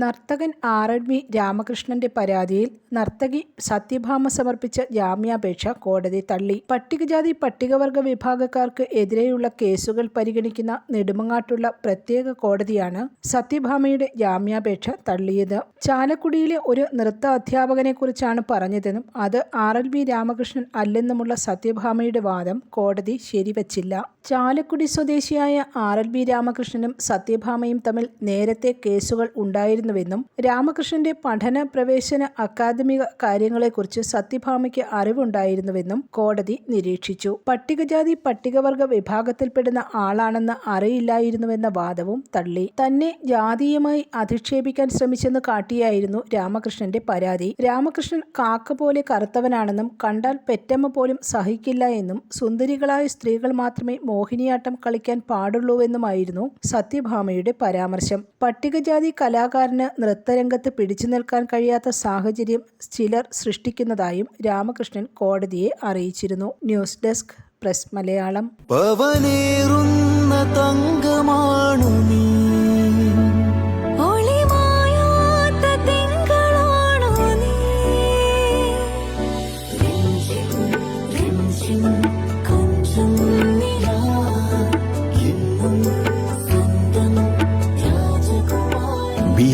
നർത്തകൻ R N V രാമകൃഷ്ണന്റെ പരാതിയിൽ നർത്തകി സത്യഭാമ സമർപ്പിച്ച ജാമ്യാപേക്ഷ കോടതി തള്ളി. പട്ടികജാതി പട്ടികവർഗ വിഭാഗക്കാർക്ക് എതിരെയുള്ള കേസുകൾ പരിഗണിക്കുന്ന നെടുമങ്ങാട്ടുള്ള പ്രത്യേക കോടതിയാണ് സത്യഭാമയുടെ ജാമ്യാപേക്ഷ തള്ളിയത്. ചാലക്കുടിയിലെ ഒരു നൃത്ത അധ്യാപകനെ കുറിച്ചാണ് പറഞ്ഞതെന്നും അത് ആർ എൽ വി രാമകൃഷ്ണൻ അല്ലെന്നുമുള്ള സത്യഭാമയുടെ വാദം കോടതി ശരിവച്ചില്ല. ചാലക്കുടി സ്വദേശിയായ ആർ എൽ വി രാമകൃഷ്ണനും സത്യഭാമയും തമ്മിൽ നേരത്തെ കേസുകൾ ഉണ്ടായിരുന്നുവെന്നും രാമകൃഷ്ണന്റെ പഠന പ്രവേശന അക്കാദമിക കാര്യങ്ങളെക്കുറിച്ച് സത്യഭാമയ്ക്ക് അറിവുണ്ടായിരുന്നുവെന്നും കോടതി നിരീക്ഷിച്ചു. പട്ടികജാതി പട്ടികവർഗ വിഭാഗത്തിൽപ്പെടുന്ന ആളാണെന്ന് അറിയില്ലായിരുന്നുവെന്ന വാദവും തള്ളി. തന്നെ ജാതീയമായി അധിക്ഷേപിക്കാൻ ശ്രമിച്ചെന്ന് കാട്ടിയായിരുന്നു രാമകൃഷ്ണന്റെ പരാതി. രാമകൃഷ്ണൻ കാക്ക പോലെ കറുത്തവനാണെന്നും കണ്ടാൽ പെറ്റമ്മ പോലും സഹിക്കില്ല എന്നും സുന്ദരികളായ സ്ത്രീകൾ മാത്രമേ മോഹിനിയാട്ടം കളിക്കാൻ പാടുള്ളൂവെന്നുമായിരുന്നു സത്യഭാമയുടെ പരാമർശം. പട്ടികജാതി കലാകാരന് നൃത്തരംഗത്ത് പിടിച്ചു നിൽക്കാൻ കഴിയാത്ത സാഹചര്യം ചിലർ സൃഷ്ടിക്കുന്നതായും രാമകൃഷ്ണൻ കോടതിയെ അറിയിച്ചിരുന്നു. News desk press Malayalam. തങ്കമാണു നീ. ഒളിമായാത്ത തിങ്കളാണു